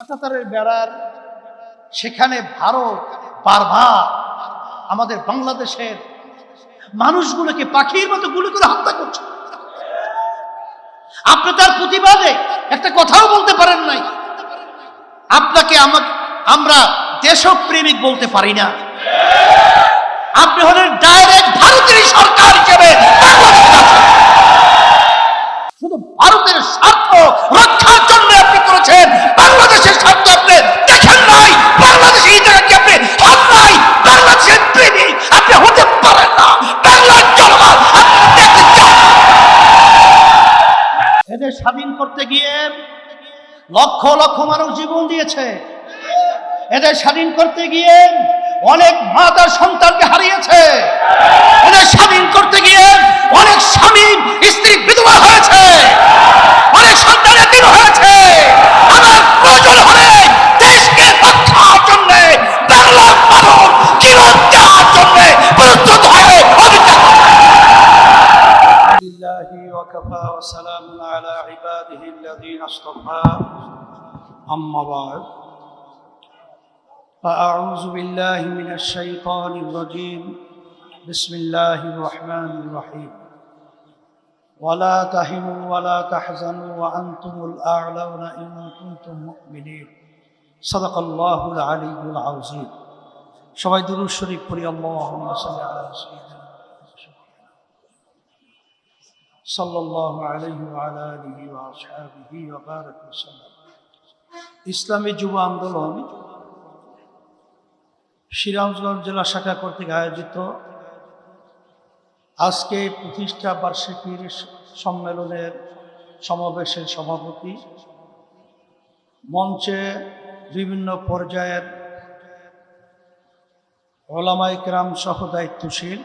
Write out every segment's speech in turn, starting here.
কাঁটাতারের বেড়ার, সেখানে ভারত বারবার আমাদের বাংলাদেশের মানুষগুলোকে পাখির মতো গুলি করে হত্যা করছে। আপনি তার প্রতিবাদে একটা কথাও বলতে পারেন নাই। আপনাকে আমাকে, আমরা দেশপ্রেমিক বলতে পারি না। আপনি হলেন ডাইরেক্ট স্বাধীন করতে গিয়ে লক্ষ লক্ষ মানুষ জীবন দিয়েছে। এদের স্বাধীন করতে গিয়ে অনেক মা তার সন্তানকে হারিয়েছে। এদের স্বাধীন করতে গিয়ে অনেক স্বামী, স্ত্রী বিধবা হয়েছে। الذين اصطفى أما بعد فأعوذ بالله من الشيطان الرجيم بسم الله الرحمن الرحيم ولا تهنوا ولا تحزنوا وأنتم الأعلون إن كنتم مؤمنين صدق الله العلي العظيم সবাই দুরুদ শরীফ পড়ি আল্লাহুম্মা সাল্লি আলা সাইয়্যিদিনা صلى الله عليه وعلى آله وأصحابه وبارك وسلم ইসলামী যুব আন্দোলন সিরাজগঞ্জ জেলা শাখা কর্তৃক আয়োজিত আজকে প্রতিষ্ঠা বার্ষিকীর সম্মেলনের সমাবেশের সভাপতি মঞ্চে বিভিন্ন পর্যায়ের ওলামাই ক্রাম সহ দায়িত্বশীল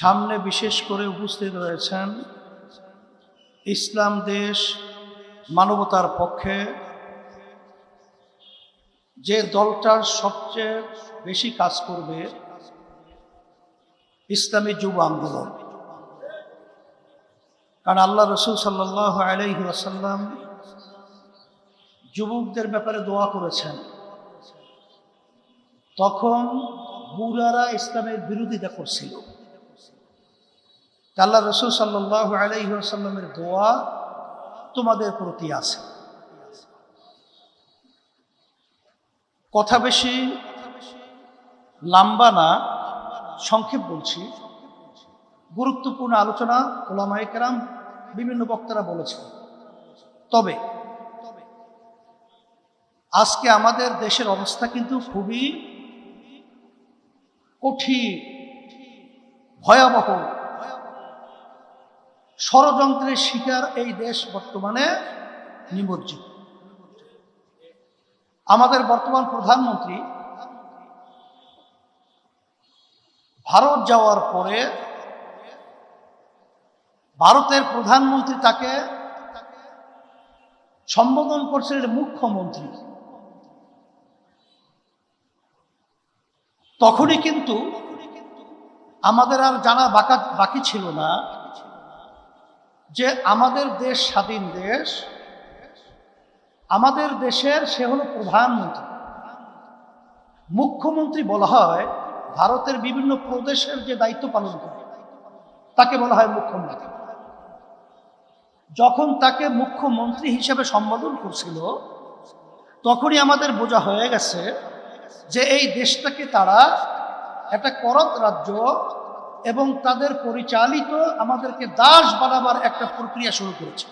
সামনে বিশেষ করে উপস্থিত রয়েছেন ইসলাম দেশ মানবতার পক্ষে যে দলটার সবচেয়ে বেশি কাজ করবে ইসলামী যুব আন্দোলন। কারণ আল্লাহ রসুল সাল্লাহ আলাইহি আসাল্লাম যুবকদের ব্যাপারে দোয়া করেছেন। তখন বুড়ারা ইসলামের বিরোধিতা করছিল। আল্লাহ রসুল সাল্লাহ আলাইসাল্লামের দোয়া তোমাদের প্রতি আছে। কথা বেশি লম্বা না, সংক্ষেপ বলছি। গুরুত্বপূর্ণ আলোচনা ওলামাই কেরাম, বিভিন্ন বক্তারা বলেছেন। তবে আজকে আমাদের দেশের অবস্থা কিন্তু খুবই কঠিন, ভয়াবহ ষড়যন্ত্রের শিকার এই দেশ বর্তমানে নিমজ্জিত। আমাদের বর্তমান প্রধানমন্ত্রী ভারত যাওয়ার পরে ভারতের প্রধানমন্ত্রী তাকে সম্বোধন করছিলেন মুখ্যমন্ত্রী। তখনই কিন্তু আমাদের আর জানা বাকা বাকি ছিল না। যে আমাদের দেশ স্বাধীন দেশ, আমাদের দেশের সে হলো প্রধানমন্ত্রী। মুখ্যমন্ত্রী বলা হয় ভারতের বিভিন্ন প্রদেশের যে দায়িত্ব পালন করে, তাকে বলা হয় মুখ্যমন্ত্রী। যখন তাকে মুখ্যমন্ত্রী হিসেবে সম্বোধন করছিল, তখনই আমাদের বোঝা হয়ে গেছে যে এই দেশটাকে তারা একটা করত রাজ্য এবং তাদের পরিচালিত আমাদেরকে দাস বানাবার একটা প্রক্রিয়া শুরু করেছে।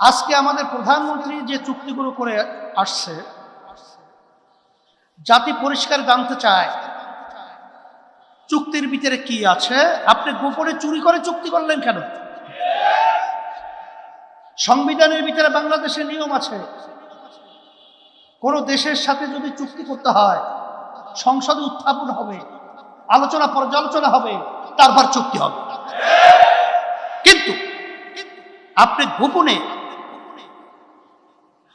আজকে আমাদের প্রধানমন্ত্রী যে চুক্তিগুলো করে আসছে, জাতি পরিষ্কার জানতে চায়, চুক্তির ভিতরে কি আছে? আপনি গোপনে চুরি করে চুক্তি করলেন কেন? সংবিধানের ভিতরে বাংলাদেশের নিয়ম আছে। কোন দেশের সাথে যদি চুক্তি করতে হয়, সংসদে উত্থাপন হবে। আলোচনা পর্যালোচনা হবে, তারপর চুক্তি হবে। কিন্তু আপনি গোপনে,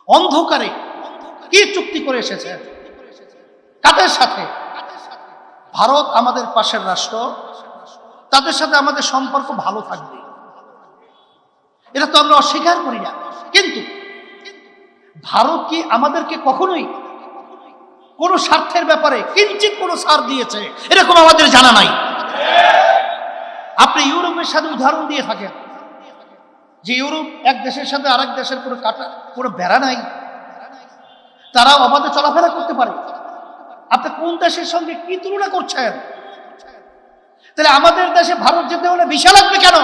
অন্ধকারে কি চুক্তি করে এসেছেন? কাদের সাথে? ভারত আমাদের পাশের রাষ্ট্র, তাদের সাথে আমাদের সম্পর্ক ভালো থাকবে। এটা তো আমরা অস্বীকার করি না। কিন্তু ভারত কি আমাদেরকে কখনোই কোনো স্বার্থের ব্যাপারে কিঞ্চিত কোনো সার দিয়েছে, এরকম আমাদের জানা নাই। আপনি ইউরোপের সাথে উদাহরণ দিয়ে থাকেন। যে ইউরোপ এক দেশের সাথে আরেক দেশের কোনো কাটা, কোনো বেড়া নাই। তারা অবাধে চলাফেরা করতে পারে। আপনি কোন দেশের সঙ্গে কি তুলনা করছেন? তাহলে আমাদের দেশে ভারত যেতে হলে ভিসা লাগবে কেন?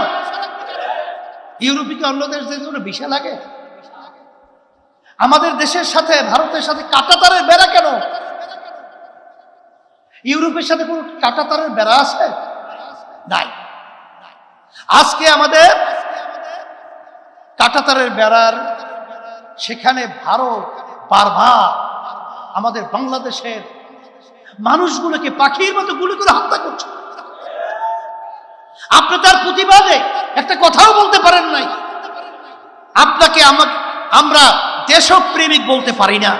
ইউরোপে কি অন্য দেশ যেতে হলে ভিসা লাগে? আমাদের দেশের সাথে, ভারতের সাথে কাটাতারের বেড়া কেন ইউরোপের সাথে কোনো কাটাতারের বেড়া আছে? নাই। আজকে আমাদের কাটাতারের বেড়ার সেখানে ভারত বারবার আমাদের বাংলাদেশের মানুষগুলোকে পাখির মতো গুলি করে হত্যা করছে। আপনি তার প্রতিবাদে একটা কথাও বলতে পারেন নাই। আপনাকে আমরা দেশপ্রেমিক বলতে পারি না।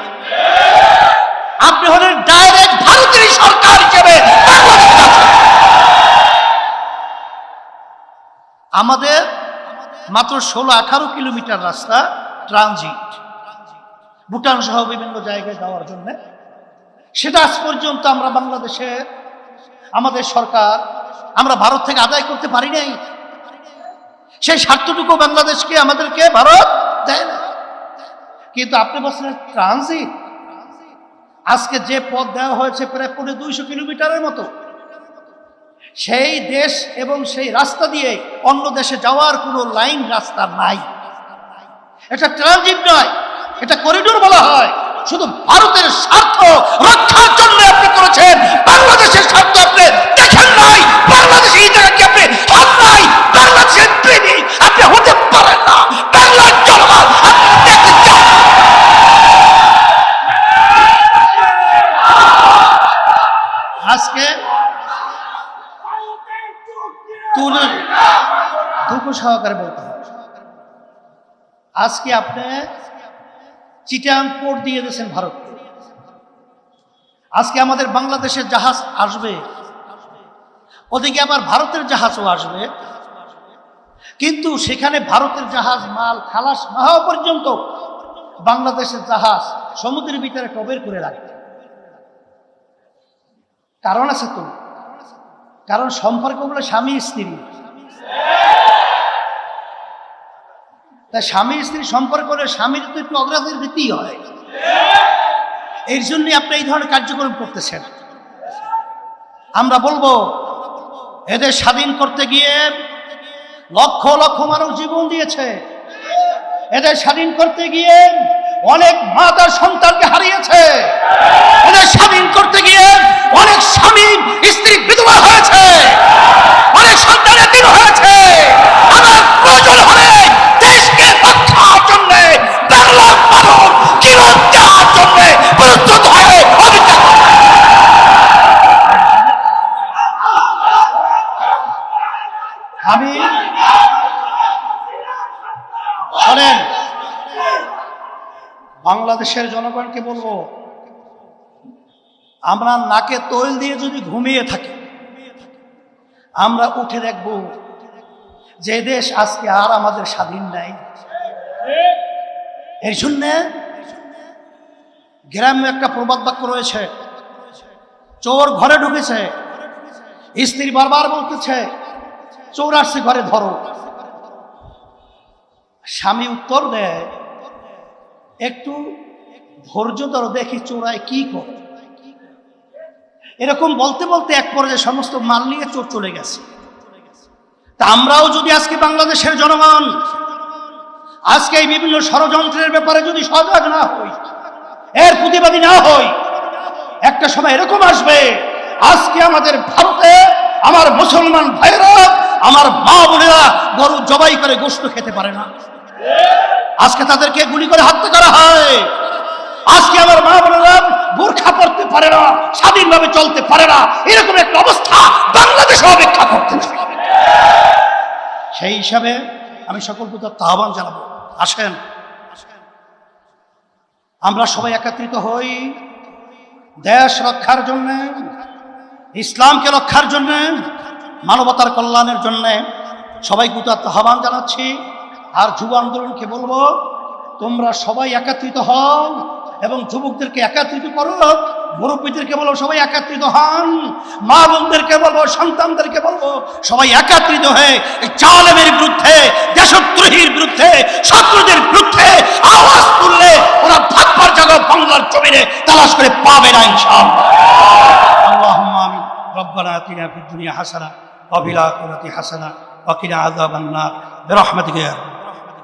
আপনি হলেন ডাইরেক্ট ভারতের সরকার হিসেবে আমাদের মাত্র ষোলো আঠারো কিলোমিটার রাস্তা ট্রানজিট ভুটান সহ বিভিন্ন জায়গায় যাওয়ার জন্য। সেটা আজ পর্যন্ত আমরা বাংলাদেশে, আমাদের সরকার, আমরা ভারত থেকে আদায় করতে পারি নাই। সেই স্বার্থটুকু বাংলাদেশকে আমাদেরকে ভারত দেয় না কিন্তু আপনি বলছেন ট্রানজিট আজকে যে পথ দেওয়া হয়েছে প্রায় পৌনে দুইশো কিলোমিটারের মতো, সেই দেশ এবং সেই রাস্তা দিয়ে অন্য দেশে যাওয়ার কোনো লাইন রাস্তা নাই। এটা ট্রানজিট নয়, এটা করিডোর বলা হয়। শুধু ভারতের স্বার্থ রক্ষার জন্য আপনি করেছেন, বাংলাদেশের স্বার্থ আপনি বলতে হবে। আজকে আপনি চিটাং পোর্ট দিয়ে দিয়েছেন ভারতকে আজকে আমাদের বাংলাদেশের জাহাজ আসবে। ওদিকে আবার ভারতের জাহাজও আসবে। কিন্তু সেখানে ভারতের জাহাজ মাল খালাস না হওয়া পর্যন্ত বাংলাদেশের জাহাজ সমুদ্রের ভিতরে টবের করে রাখবে। কারণ আছে তো। কারণ সম্পর্ক হলো স্বামী স্ত্রী তা স্বামী স্ত্রী সম্পর্ক হলে স্বামীর তো একটু অগ্রাধিকার দিতেই হয়। এর জন্যই আপনি এই ধরনের কার্যক্রম করতেছেন। আমরা বলব, এদের স্বাধীন করতে গিয়ে লক্ষ লক্ষ মানুষ জীবন দিয়েছে। এদের স্বাধীন করতে গিয়ে অনেক মা তার সন্তানকে হারিয়েছে। এদের স্বাধীন করতে গিয়ে অনেক স্বামী স্ত্রী বিধবা হয়েছে অনেক সন্তানের দিন হয়েছে আমার প্রয়োজন হলে দেশকে রক্ষার জন্য বাংলার মানুষ জীবন দেওয়ার জন্য প্রস্তুত হয়ে অভিযান করবে। আমি শোনেন বাংলাদেশের জনগণকে বলব, আমরা নাকে তৈল দিয়ে যদি ঘুমিয়ে থাকি, আমরা উঠে দেখব যে দেশ আজকে আর আমাদের স্বাধীন নাই। এর জন্যে গ্রামে একটা প্রবাদ বাক্য রয়েছে, চোর ঘরে ঢুকেছে, স্ত্রী বারবার বলতেছে, চোর আসছে ঘরে ধরো। স্বামী উত্তর দেয় একটু ধৈর্য ধরো, দেখি চোরায় কি করে। এরকম বলতে বলতে এক পর্যায়ে সমস্ত মাল নিয়ে চোর চলে গেছে। তা আমরাও যদি আজকে বাংলাদেশের জনগণ, আজকে এই বিভিন্ন ষড়যন্ত্রের ব্যাপারে যদি সজাগ না হই, এর প্রতিবাদী না হই, একটা সময় এরকম আসবে, আজকে আমাদের ভারতে আমার মুসলমান ভাইরা আমার মা বোনেরা গরু জবাই করে গোস্ত খেতে পারে না। আজকে তাদেরকে গুলি করে হত্যা করা হয়। আজকে আমার মা বোনেরা বোরখা পড়তে পারে না, স্বাধীনভাবে চলতে পারে না। এরকম একটা অবস্থা বাংলাদেশে অপেক্ষা করতে সেই হিসাবে আমি সকল প্রতি আহ্বান জানাব। আসেন। আমরা সবাই একত্রিত হই দেশ রক্ষার জন্যে, ইসলামকে রক্ষার জন্যে, মানবতার কল্যাণের জন্যে। সবাই গুতার আহ্বান জানাচ্ছি। আর যুব আন্দোলনকে বলবো তোমরা সবাই একত্রিত হও এবং যুবকদেরকে একত্রিত করো মুরব্বীদেরকে বলো সবাই একত্রিত হন মা বোনদেরকে বলবো সন্তানদেরকে বলবো সবাই একত্রিত হয়ে এই চালেমের বিরুদ্ধে দেশদ্রোহীর বিরুদ্ধে শত্রুদের বিরুদ্ধে আওয়াজ তুললে ওরা ভাববার জায়গা বাংলার জমিনে তালাশ করে পাবে না ইনশাআল্লাহ اللهم آمين ربنا آتنا في الدنيا حسنة وفي الآخرة حسنة وقنا عذاب النار برحمتك يا رب